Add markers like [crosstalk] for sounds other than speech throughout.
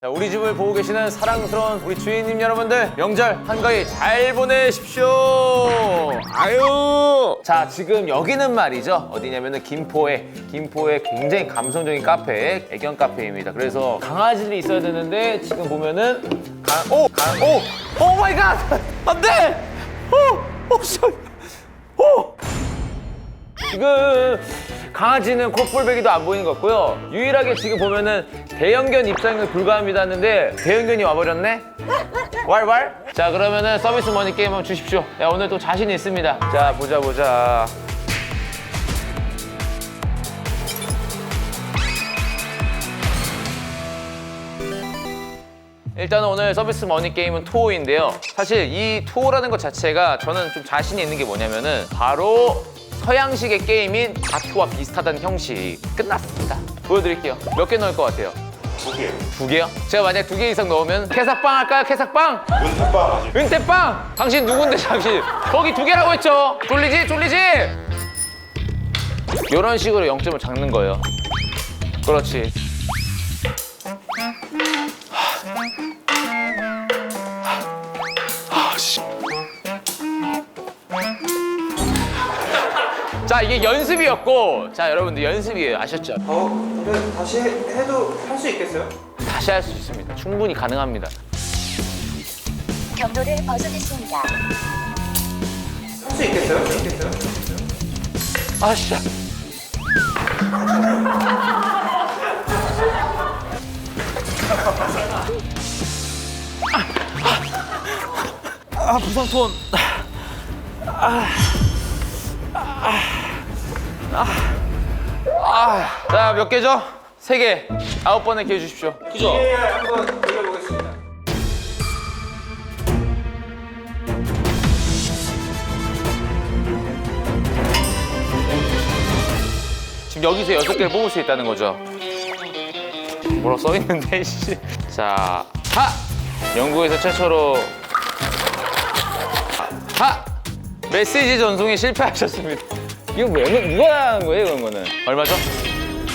자, 우리 집을 보고 계시는 사랑스러운 우리 주인님 여러분들 명절 한가위 잘 보내십시오. 아유. 자, 지금 여기는 말이죠. 어디냐면은 김포에 김포에 굉장히 감성적인 카페, 애견 카페입니다. 그래서 강아지들이 있어야 되는데 지금 보면은 강, 오, 강, 오, 오 마이 갓, 안돼. 오, 오, 씨, 오. 지금 강아지는 콧볼베기도 안 보이는 것 같고요. 유일하게 지금 보면은 대형견 입장에 불과합니다 하는데 대형견이 와버렸네? 왈왈? 자 그러면은 서비스 머니 게임 한번 주십시오. 야 오늘 또 자신 있습니다. 자 보자 보자. 일단은 오늘 서비스 머니 게임은 투어인데요. 사실 이 투어라는 것 자체가 저는 좀 자신이 있는 게 뭐냐면은 바로 서양식의 게임인 다투와 비슷하다는 형식 끝났습니다. 보여드릴게요. 몇 개 넣을 것 같아요? 두 개. 두 개요? 제가 만약 두 개 이상 넣으면 캐삭빵 할까요? 캐삭빵? 은택빵 아직. 은태빵! 당신 누군데 당신? 거기 두 개라고 했죠? 졸리지? 졸리지? 이런 식으로 0점을 잡는 거예요. 그렇지. 자 이게 연습이었고 자 여러분들 연습이에요 아셨죠? 어, 다시 해- 해도 할 수 있겠어요? 다시 할 수 있습니다 충분히 가능합니다 경로를 벗어났습니다. 할 수 있겠어요? 할수 있겠어요? 아 진짜 아 부상톤 아 자 몇 개죠? 세 개 아홉 번의 기회 주십시오 그죠? 예, 한번 돌려보겠습니다. 지금 여기서 여섯 개를 뽑을 수 있다는 거죠. 뭐라 써 있는데 씨. 자, 하! 영국에서 최초로 하! 하! 메시지 전송에 실패하셨습니다. 이거 뭐 누가 한 거예요, 그런 거는? 얼마죠?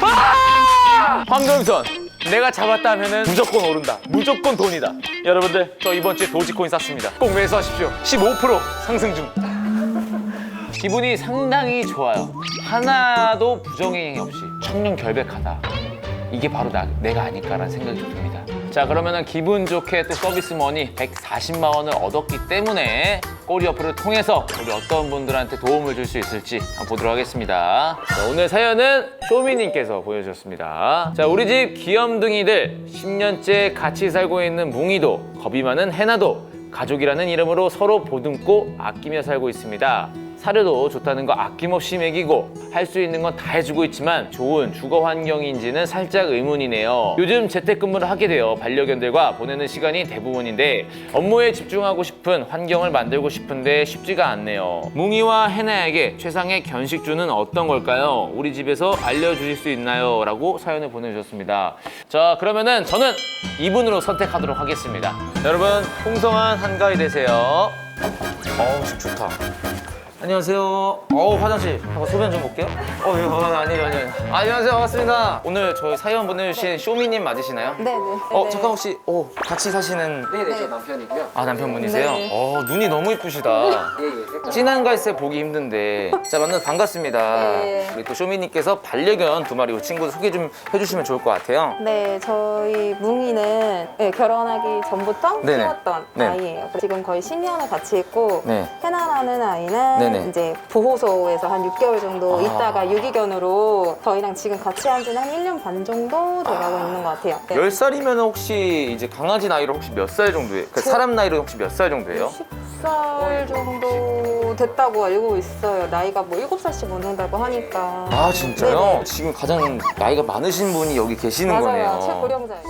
아! 황금선. 내가 잡았다면은 무조건 오른다. 무조건 돈이다. 여러분들, 저 이번 주에 도지코인 샀습니다. 꼭 매수하십시오. 15% 상승 중. [laughs] 기분이 상당히 좋아요. 하나도 부정행위 없이 청렴 결백하다. 이게 바로 나, 내가 아닐까라는 생각이 좀 듭니다. 자 그러면은 기분 좋게 또 서비스 머니 140만 원을 얻었기 때문에 꼬리 어플을 통해서 우리 어떤 분들한테 도움을 줄 수 있을지 한번 보도록 하겠습니다. 자, 오늘 사연은 쇼미님께서 보여주셨습니다. 자 우리 집 귀염둥이들 10년째 같이 살고 있는 뭉이도 겁이 많은 해나도 가족이라는 이름으로 서로 보듬고 아끼며 살고 있습니다. 사료도 좋다는 거 아낌없이 먹이고 할 수 있는 건 다 해주고 있지만 좋은 주거 환경인지는 살짝 의문이네요. 요즘 재택근무를 하게 되어 반려견들과 보내는 시간이 대부분인데 업무에 집중하고 싶은 환경을 만들고 싶은데 쉽지가 않네요. 뭉이와 해나에게 최상의 견식주는 어떤 걸까요? 우리 집에서 알려주실 수 있나요? 라고 사연을 보내주셨습니다. 자 그러면은 저는 이분으로 선택하도록 하겠습니다. 여러분 풍성한 한가위 되세요. 어우 집 좋다. 안녕하세요. 어우 화장실 한번 소변 좀 볼게요. 어, 예, 어 아니에요 아니에요. 안녕하세요 반갑습니다. 오늘 저희 사연 보내주신 쇼미님 맞으시나요? 네네. 어 잠깐 혹시 어 같이 사시는 네네. 아 남편분이세요? 네. 어 눈이 너무 이쁘시다. 진한 갈색 보기 힘든데 자 만나서 반갑습니다. 네. 우리 또 쇼미님께서 반려견 두 마리 이 친구 소개 좀 해주시면 좋을 것 같아요. 네, 저희 뭉이는 네, 결혼하기 전부터 네네. 키웠던 네. 아이예요. 지금 거의 10년을 같이 있고 네. 해나라는 아이는 네네. 이제 보호소에서 한 6개월 정도 아. 있다가 유기견으로 저희랑 지금 같이 한 지는 한 1년 반 정도 돼가고 있는 것 같아요. 네. 10살이면 혹시 이제 강아지 나이로 혹시 몇 살 정도예요? 그 저- 사람 나이로 혹시 몇 살 정도예요? 10살 정도 됐다고 알고 있어요. 나이가 뭐 7살씩 먹는다고 하니까. 아 진짜요? 네네. 지금 가장 나이가 많으신 분이 여기 계시는 맞아요. 거네요. 최고령자예요.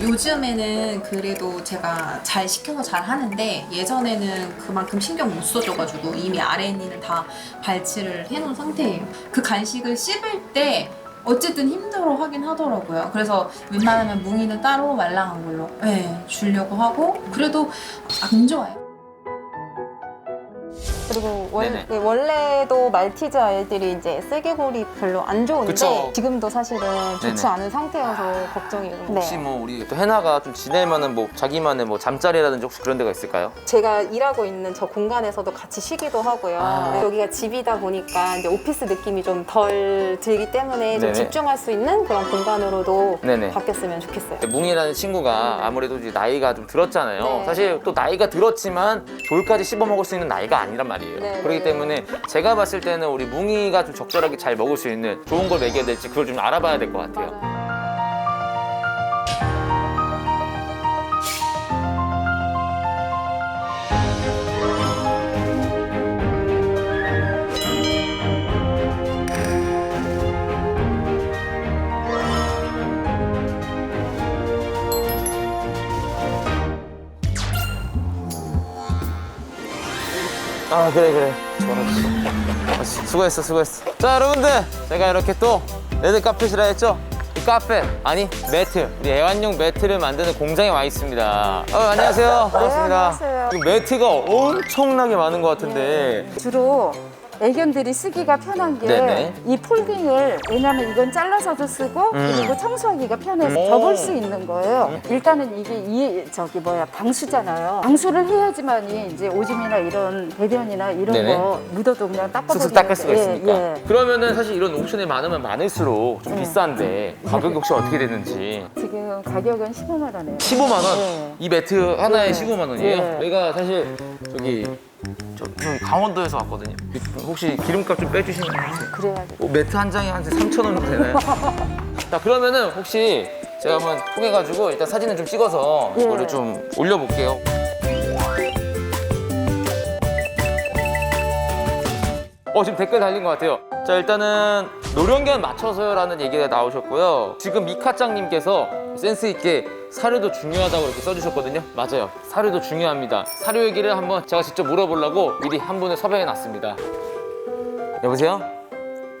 요즘에는 그래도 제가 잘 시켜서 잘 하는데 예전에는 그만큼 신경 못 써줘가지고 이미 RN이를 다 발치를 해놓은 상태예요. 그 간식을 씹을 때 어쨌든 힘들어 하긴 하더라고요. 그래서 웬만하면 뭉이는 따로 말랑한 걸로 네, 주려고 하고 그래도 안 좋아요. 그리고 원, 네네. 네, 원래도 말티즈 아이들이 이제 세계골이 별로 안 좋은데 그쵸. 지금도 사실은 좋지 네네. 않은 상태여서 걱정이에요. 혹시 네. 뭐 우리 또 해나가 좀 지낼 만한 뭐 자기만의 뭐 잠자리라든지 혹시 그런 데가 있을까요? 제가 일하고 있는 저 공간에서도 같이 쉬기도 하고요. 아. 네, 여기가 집이다 보니까 이제 오피스 느낌이 좀 덜 들기 때문에 좀 네네. 집중할 수 있는 그런 공간으로도 네네. 바뀌었으면 좋겠어요. 뭉이라는 친구가 아무래도 이제 나이가 좀 들었잖아요. 네. 사실 또 나이가 들었지만 돌까지 씹어 먹을 수 있는 나이가 아니란 말이에요. 네, 그렇기 네. 때문에 제가 봤을 때는 우리 뭉이가 좀 적절하게 잘 먹을 수 있는 좋은 걸 먹여야 될지 그걸 좀 알아봐야 될 것 같아요. 아 그래 그래. 아, 수- 수고했어 수고했어. 자 여러분들 제가 이렇게 또 레드 카펫이라 했죠? 이 카펫 아니 매트 우리 애완용 매트를 만드는 공장에 와 있습니다. 어, 안녕하세요. 반갑습니다. 안녕하세요. 이 매트가 엄청나게 많은 것 같은데. 주로 애견들이 쓰기가 편한 게 네네. 이 폴딩을 왜냐면 이건 잘라서도 쓰고 음. 그리고 청소하기가 편해서 음. 접을 수 있는 거예요. 일단은 이게 이 저기 뭐야 방수잖아요. 방수를 해야지만이 이제 오줌이나 이런 배변이나 이런 네네. 거 묻어도 그냥 닦아버리는 닦을 수가 예, 있으니까 예. 그러면은 사실 이런 옵션이 많으면 많을수록 좀 비싼데 가격이 혹시 어떻게 되는지 지금 가격은 15만 원이에요. 15만 원? 네. 이 매트 하나에 네. 15만 원이에요? 네. 내가 사실 저기 저, 저 강원도에서 왔거든요. 혹시 기름값 좀 빼주시면 그래야지. 뭐 매트 한 장에 한 3천 원 정도 되나요? [laughs] 자 그러면은 혹시 제가 한번 통해가지고 일단 사진을 좀 찍어서 예. 이거를 좀 올려볼게요. 어 지금 댓글 달린 것 같아요. 자 일단은 노령견 맞춰서요라는 얘기가 나오셨고요. 지금 미카짱님께서 센스 있게 사료도 중요하다고 이렇게 써주셨거든요. 맞아요. 사료도 중요합니다. 사료 얘기를 한번 제가 직접 물어보려고 미리 한 분을 섭외해 놨습니다. 여보세요?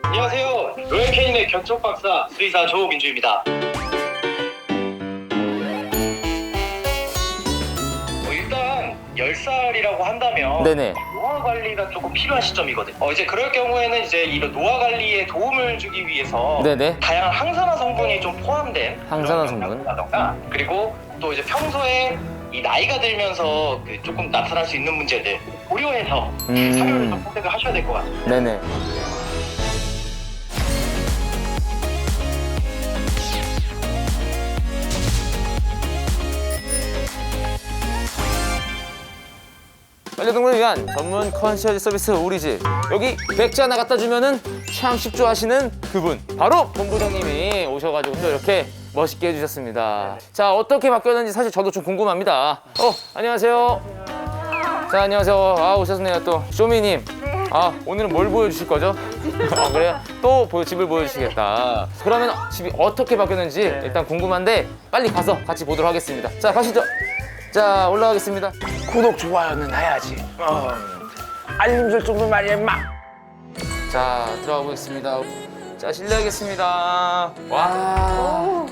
안녕하세요. 로얄캐닌의 견촉 박사 수의사 조민주입니다. 어, 일단 10살이라고 한다면 네네. 노화 관리가 조금 필요한 시점이거든요. 어, 이제 그럴 경우에는 이제 이런 노화 관리에 도움을 주기 위해서 네네. 다양한 항산화 성분이 좀 포함된 항산화 그런 성분. 영양소라던가 그리고 또 이제 평소에 이 나이가 들면서 그 조금 나타날 수 있는 문제들 고려해서 음. 사료를 좀 선택을 하셔야 될 것 같아요. 네네. 반려동물을 위한 전문 컨시어지 서비스 우리 집. 여기 백지 하나 갖다 주면은 참 식조하시는 그분. 바로 본부장님이 오셔가지고 또 이렇게 멋있게 해주셨습니다. 자 어떻게 바뀌었는지 사실 저도 좀 궁금합니다. 어 안녕하세요. 자 안녕하세요. 아 오셨네요 또. 쇼미님. 아 오늘은 뭘 보여주실 거죠? 아 그래요? 또 보여, 집을 보여주시겠다. 그러면 집이 어떻게 바뀌었는지 일단 궁금한데 빨리 가서 같이 보도록 하겠습니다. 자 가시죠 자 올라가겠습니다. 구독 좋아요는 해야지. 어. 알림 설정도 말이야 막. 자 들어가 보겠습니다. 자 실례하겠습니다. 와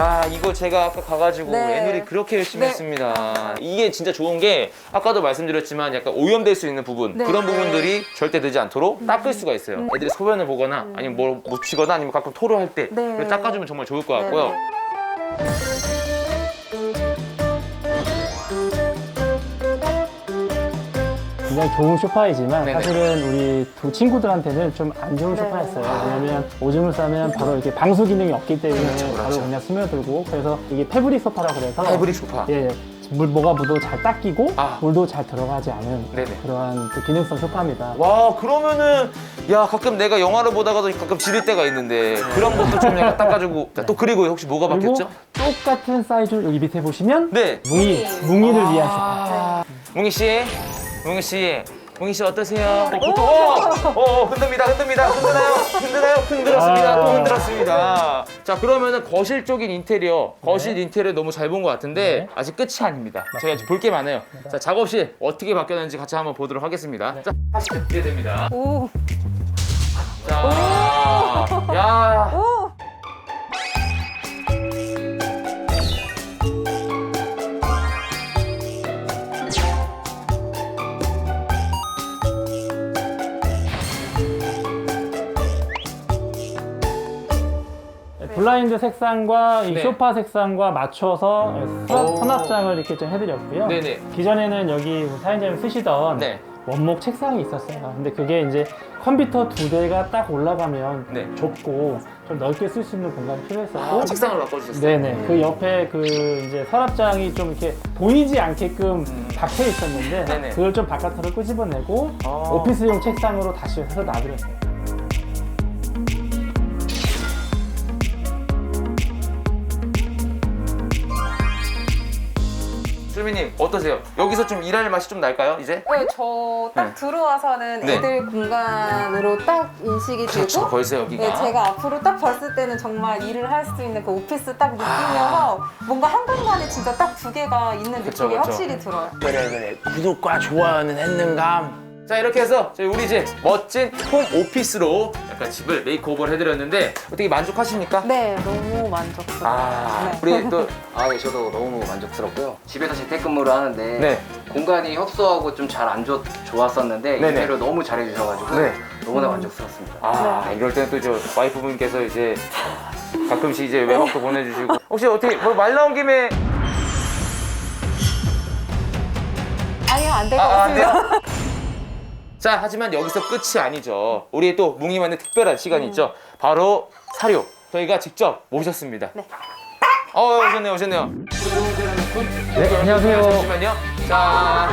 야 이거 제가 아까 가가지고 네. 애누리 그렇게 열심히 네. 했습니다 이게 진짜 좋은 게 아까도 말씀드렸지만 약간 오염될 수 있는 부분 네. 그런 부분들이 절대 되지 않도록 닦을 수가 있어요 애들이 소변을 보거나 아니면 뭘 묻히거나 아니면 가끔 토로할 때 네. 그걸 닦아주면 정말 좋을 것 같고요 굉장히 좋은 소파이지만 네네. 사실은 우리 두 친구들한테는 좀 안 좋은 네. 소파였어요. 왜냐면 오줌을 싸면 바로 이렇게 방수 기능이 없기 때문에 그렇죠, 바로 그렇죠. 그냥 스며들고 그래서 이게 패브릭 소파라 그래서 패브릭 소파 예, 예. 물 뭐가 묻어도 잘 닦이고 아. 물도 잘 들어가지 않은 네네. 그러한 그 기능성 소파입니다. 와 그러면은 야 가끔 내가 영화를 보다가도 가끔 지릴 때가 있는데 그런 것도 좀 약간 닦아주고 자, [laughs] 또 그리고 혹시 뭐가 그리고 바뀌었죠? 똑같은 사이즈 여기 밑에 보시면 네 뭉이 뭉이를 위한 소파. 아, 뭉이 씨, 뭉이 씨, 웅이 씨 어떠세요? 어, 어, 어, 흔듭니다, 흔듭니다, 흔드나요? 흔드나요? 흔들었습니다, 또 흔들었습니다. 자, 그러면은 거실 쪽인 인테리어, 거실 인테리어 너무 잘 본 것 같은데 아직 끝이 아닙니다. 저희가 아직 볼 게 많아요. 자, 작업실 어떻게 바뀌었는지 같이 한번 보도록 하겠습니다. 자, 하시죠. 기대됩니다. 오. 자, 야. 블라인드 색상과 이 네. 소파 색상과 맞춰서 수납, 오. 서납장을 이렇게 좀 해드렸고요. 네네. 기존에는 여기 사연자님 쓰시던 네. 원목 책상이 있었어요. 근데 그게 이제 컴퓨터 두 대가 딱 올라가면 네. 좁고 좀 넓게 쓸 수 있는 공간이 필요했었고 아, 책상으로 바꿔주셨어요. 네네. 그 옆에 그 이제 서랍장이 좀 이렇게 보이지 않게끔 박혀 있었는데 음. 네네. 그걸 좀 바깥으로 끄집어내고 아. 오피스용 책상으로 다시 해서 놔드렸어요. 수미님 어떠세요? 여기서 좀 일할 맛이 좀 날까요? 이제? 네, 저 딱 네. 들어와서는 네. 애들 공간으로 딱 인식이 그렇죠. 되고 벌써 여기가. 네, 제가 앞으로 딱 봤을 때는 정말 일을 할 수 있는 그 오피스 딱 느낌이어서 뭔가 한 공간에 진짜 딱 두 개가 있는 아. 그쵸, 느낌이 그쵸. 확실히 들어요. 그래 그래 구독과 좋아요는 했는감 자 이렇게 해서 저희 우리 집 멋진 홈 오피스로 약간 집을 메이크오버를 해드렸는데 어떻게 만족하십니까? 네, 너무 만족스러워요. 아 네. 우리 또 [laughs] 아, 네, 저도 너무 만족스럽고요. 집에서 재택근무를 하는데 네. 공간이 협소하고 좀 잘 안 좋았었는데 네네. 인테리어 너무 잘해주셔가지고 네. 너무나 만족스럽습니다. 아 이럴 때는 또 저 와이프분께서 이제 가끔씩 이제 외박도 보내주시고 혹시 어떻게 뭐 말 나온 김에 아니요, 안 될 것 아, 안 돼요? 같습니다. [laughs] 자 하지만 여기서 끝이 아니죠. 우리 또 뭉이만의 특별한 시간이 있죠. 바로 사료. 저희가 직접 모셨습니다. 네. 어 오셨네요 오셨네요. 네, 안녕하세요. 잠시만요. 자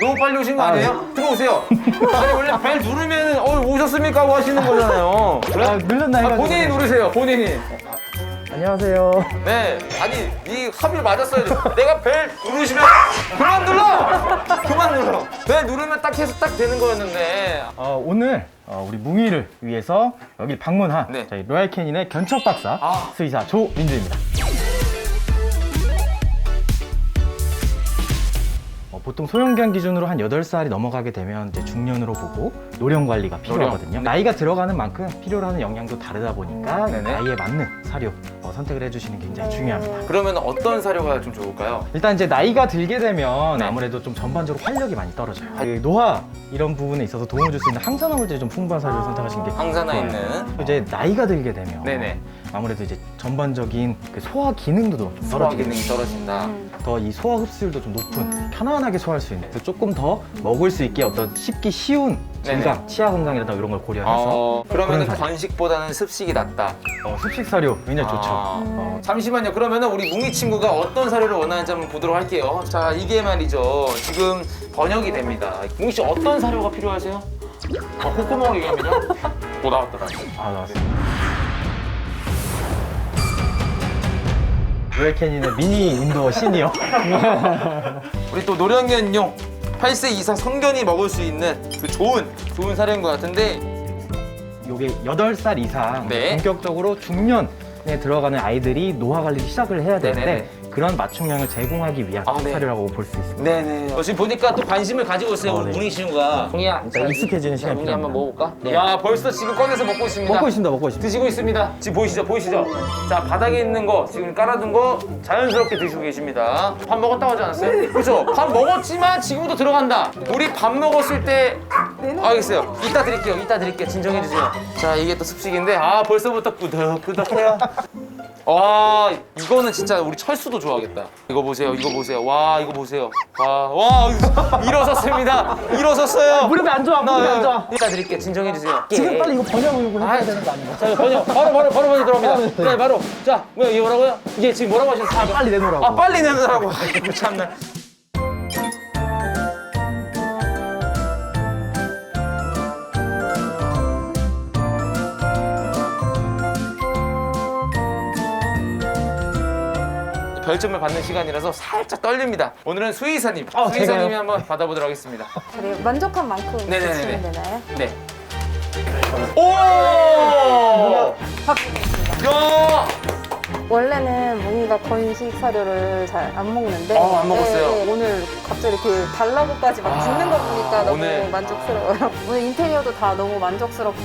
너무 빨리 오신 거 아니에요? 들어오세요. 아니 원래 벨 누르면 어 오셨습니까? 하고 하시는 거잖아요. 아, 눌렀나 아, 본인이 누르세요 본인이 안녕하세요. 네 아니 이 합의를 맞았어야죠 내가 벨 누르시면 그만 눌러 그만 눌러 벨 누르면 딱 해서 딱 되는 거였는데 어, 오늘 어, 우리 뭉이를 위해서 여기 방문한 네. 저희 로얄 캐닌의 견척 박사 아. 수의사 조민주입니다. 어, 보통 소형견 기준으로 한 8살이 넘어가게 되면 이제 중년으로 보고 노령 관리가 필요하거든요. 노령. 나이가 들어가는 만큼 필요로 하는 영양도 다르다 보니까 이 네네. 나이에 맞는 사료 어, 선택을 해주시는 게 굉장히 중요합니다. 그러면 어떤 사료가 좀 좋을까요? 일단 이제 나이가 들게 되면 네. 아무래도 좀 전반적으로 활력이 많이 떨어져요. 그 노화 이런 부분에 있어서 도움을 줄 수 있는 항산화 물질이 좀 풍부한 사료를 선택하시는 게 항산화 좋아요. 있는 이제 나이가 들게 되면 네네. 아무래도 이제 전반적인 그 소화 기능도 좀 소화 떨어지게 기능이 떨어진다. 더이 소화 흡수율도 좀 높은 편안하게 소화할 수 있는 그래서 조금 더 먹을 수 있게 어떤 씹기 쉬운 네네. 질감, 치아 건강이라든가 이런 걸 고려해서 어, 그러면 그런 사료. 건식보다는 습식이 낫다. 어, 습식 사료 굉장히 좋죠. 아. 어, 잠시만요. 그러면 우리 뭉이 친구가 어떤 사료를 원하는지 한번 보도록 할게요. 자, 이게 말이죠. 지금 번역이 됩니다. 뭉이 씨 어떤 사료가 필요하세요? 아, 콧구멍 얘기합니다. 뭐 나왔더라. 아 나왔습니 로얄캐닌의 미니 인도어 시니어 [laughs] 우리 또 노령견용 8세 이상 성견이 먹을 수 있는 그 좋은 좋은 사료인 것 같은데 요게 8살 이상 네. 본격적으로 중년에 들어가는 아이들이 노화 관리를 시작을 해야 되는데 네네네. 그런 맞춤형을 제공하기 위한 아, 네. 사료라고 볼 수 있습니다. 네네. 어, 지금 보니까 또 관심을 가지고 있어요. 어, 우리 네. 뭉이 친구가. 뭉이야. 진짜 익숙해지는 시간이 뭉이 한번 필요합니다. 먹어볼까? 네. 야, 벌써 지금 꺼내서 먹고 있습니다. 먹고 있습니다, 먹고 있습니다. 드시고 있습니다. 지금 보이시죠? 보이시죠? 자, 바닥에 있는 거, 지금 깔아둔 거 자연스럽게 드시고 계십니다. 밥 먹었다고 하지 않았어요? 그죠? 밥 먹었지만 지금도 들어간다. 우리 밥 먹었을 때 알겠어요. 이따 드릴게요. 이따 드릴게요. 진정해 주세요. 자, 이게 또 습식인데 아, 벌써부터 꾸덕꾸덕해요. 와, 이거는 진짜 우리 철수도 좋아하겠다. 이거 보세요. 이거 보세요. 와, 이거 보세요. 와, 와, [laughs] 일어섰습니다. 일어섰어요. 무릎이 안 좋아, 무릎이 안 좋아. 이따 드릴게요. 진정해 주세요. 지금 빨리 이거 번역을 해야 되는 거 아닌가? 자, 번역 바로 바로 바로 번역 들어갑니다. 네, 바로. 자, 뭐 이게 뭐라고요? 이게 지금 뭐라고 하셨어요? 빨리 내놓으라고. 아, 빨리 내놓으라고. [laughs] 아이고, 참나. 별점을 받는 시간이라서 살짝 떨립니다. 오늘은 수의사님, 어, 수의사님이 제가요? 한번 받아보도록 하겠습니다. 그래요. 만족한 만큼 네네네네. 주시면 되나요? 네. 오! 야! 원래는 몽이가 건식 사료를 잘 안 먹는데 어, 안 먹었어요? 네, 네. 오늘 갑자기 이렇게 달라고까지 막 아, 붓는 거 보니까 너무 오늘- 만족스러워요. 오늘 인테리어도 다 너무 만족스럽고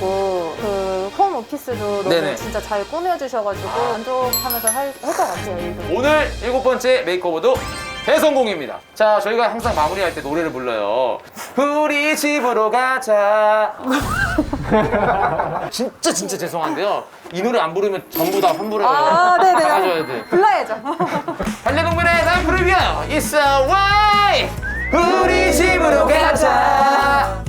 그홈 오피스도 너무 네 진짜 잘 꾸며주셔가지고 만족하면서 할 것 같아요 일도. 오늘 일곱 번째 메이크업도 대성공입니다. 자, 저희가 항상 마무리할 때 노래를 불러요. 우리 집으로 가자. [laughs] 진짜 진짜 죄송한데요. 이 노래 안 부르면 전부 다 환불해요. 아, 네네. 나가줘야 돼. 불러야죠. [laughs] 반려동물의 난프리뷰 It's a way. 우리 집으로 가자.